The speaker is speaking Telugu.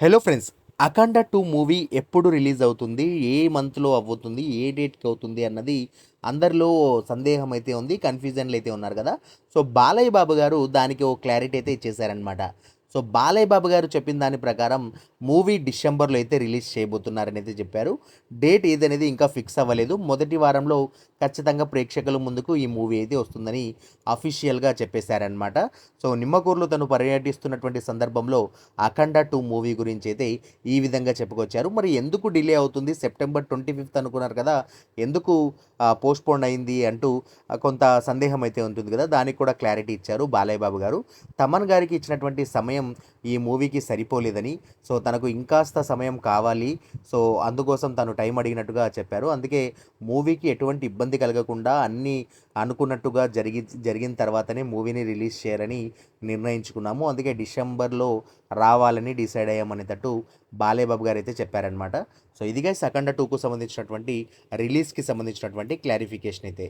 Hello friends Akhanda two movie ఎప్పుడు రిలీజ్ అవుతుంది? ఏ మంత్లో అవుతుంది? ఏ డేట్కి అవుతుంది? అన్నది అందరిలో సందేహం అయితే ఉంది కన్ఫ్యూజన్లు అయితే ఉన్నారు కదా. సో బాలయ్య బాబు గారు దానికి ఓ క్లారిటీ అయితే ఇచ్చేశారనమాట సో బాలయ్య బాబు గారు చెప్పిన దాని ప్రకారం మూవీ డిసెంబర్లో అయితే రిలీజ్ చేయబోతున్నారని అయితే చెప్పారు. డేట్ ఏదనేది ఇంకా ఫిక్స్ అవ్వలేదు. మొదటి వారంలో ఖచ్చితంగా ప్రేక్షకుల ముందుకు ఈ మూవీ అయితే వస్తుందని అఫీషియల్గా చెప్పేశారనమాట సో నిమ్మకూరులో తను పర్యటిస్తున్నటువంటి సందర్భంలో అఖండ టూ మూవీ గురించి అయితే ఈ విధంగా చెప్పుకొచ్చారు. మరి ఎందుకు డిలే అవుతుంది? సెప్టెంబర్ ట్వంటీ ఫిఫ్త్ అనుకున్నారు కదా ఎందుకు పోస్ట్పోన్ అయింది అంటూ కొంత సందేహం అయితే ఉంటుంది కదా దానికి కూడా క్లారిటీ ఇచ్చారు బాలయ్య బాబు గారు. తమన్ గారికి ఇచ్చినటువంటి సమయం ఈ మూవీకి సరిపోలేదని. సో తనకు ఇంకాస్త సమయం కావాలి. సో అందుకోసం తను టైం అడిగినట్టుగా చెప్పారు. అందుకే మూవీకి ఎటువంటి ఇబ్బంది కలగకుండా అన్నీ అనుకున్నట్టుగా జరిగి జరిగిన తర్వాతనే మూవీని రిలీజ్ చేయాలని నిర్ణయించుకున్నాము. అందుకే డిసెంబర్లో రావాలని డిసైడ్ అయ్యామనేటట్టు బాలేబాబు గారు అయితే చెప్పారనమాట సో ఇదిగా సెకండ్ టూకు సంబంధించినటువంటి రిలీజ్కి సంబంధించినటువంటి క్లారిఫికేషన్ అయితే.